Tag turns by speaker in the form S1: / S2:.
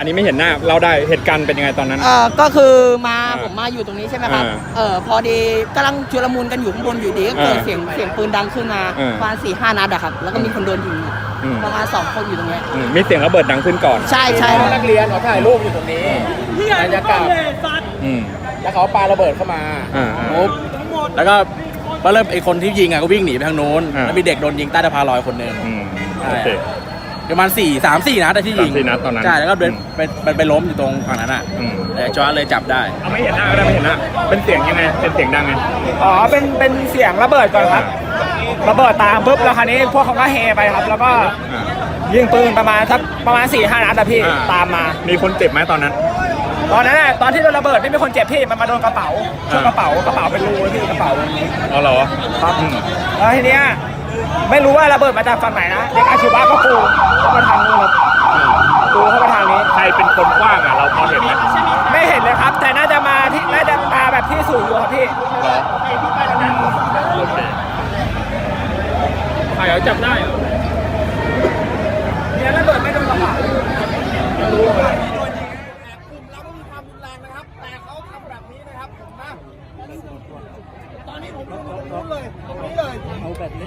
S1: อันนี้ไม่เห็นหน้าเราได้เหตุการณ์เป็นยังไงตอนนั้น
S2: เอ่อก็คือมา
S1: อ่า
S2: ผมมาอยู่ตรงนี้ใช่ไหมครับ
S1: อ่า
S2: เออพอดีกำลังชุลมุนกันอยู่ข้างบนอยู่ดีก็เกิด
S1: อ่า
S2: เสียงเสียงปืนดังขึ้นมา
S1: อ่า
S2: ประมาณสี่ห้านัดอะครับ แล้วก็มีคนโดนยิง
S1: อืม
S2: ประมาณสองคนอยู่ตรงเนี้ย
S1: อืมมีเสียงระเบิดดังขึ้นก่อน
S2: ใช่ใช่
S3: น้องนักเรียนเขาถ่ายรูปอยู่ตรงนี้บรรยากาศ
S1: อืม
S3: แล้วเขาปาระเบิดเข้ามา
S1: อ่าอ่า
S3: ปุ๊บแล้วก็พอเริ่มไอ้คนที่ยิงอะก็วิ่งหนีไปทางโน้น
S1: อ่า
S3: แล้วมีเด็กโดนยิงใต้สะพานลอยคนหนึ่ง
S1: อืม
S3: ใช่
S1: โอเค
S3: ประมาณสี่สามสี่นัดอะที่ยิง
S1: สามสี่นัดตอนนั้น
S3: ใช่แล้วก็เดิน
S1: อืม
S3: ไปไปไปล้มอยู่ตรงฝั่งนั้นอะ
S1: อืม
S3: แต่จอร์จเลยจับได้
S1: เอาไม่เห็นหน้าก็ได้ไม่เห็นหน้าเป็นเสียงยังไงเป็นเสียงดังไง
S4: อ๋อ เป็น เป็นเสียงระเบิดก่อนครับ ระเบิดตามปุ๊บแล้วคราวนี้พวกเขาก็เฮไปครับ แล้วก็
S1: อ่า
S4: ยิงปืนประมาณสักประมาณ4ี่ห้านัดอะพี่
S1: อ่า
S4: ตามมา
S1: มีคนเจ็บไหมตอนนั้น
S4: ตอนนั้นน่ะตอนที่โดนระเบิดไม่มีคนเจ็บพี่มันมาโดนกระเป๋าช่วงกระเป๋ากระเป๋าเป็นรูเลยพี่กระเป๋า
S1: อ๋อเหรอ
S4: ครับ
S1: อืม
S4: แล้วทีเนี้ย ไม่รู้ว่าระเบิดมาจากฝั่งไหนนะเด็กอาชีวะก็ปูเข้ามาทางนู้นครับปูเข้ามาทางนี้
S1: ใครเป็นคนคว้างอะเราพอเห็นไหม
S4: ไม่เห็นเลยครับ แต่น่าจะมาที่น่าจะมาแบบที่สูงอยู่ครับพี่
S1: เหรอโอเค
S4: ใครจับได้เหรอ ตอนนี้ผมรู้เลยตรงนี้เลยเอาแบบนี้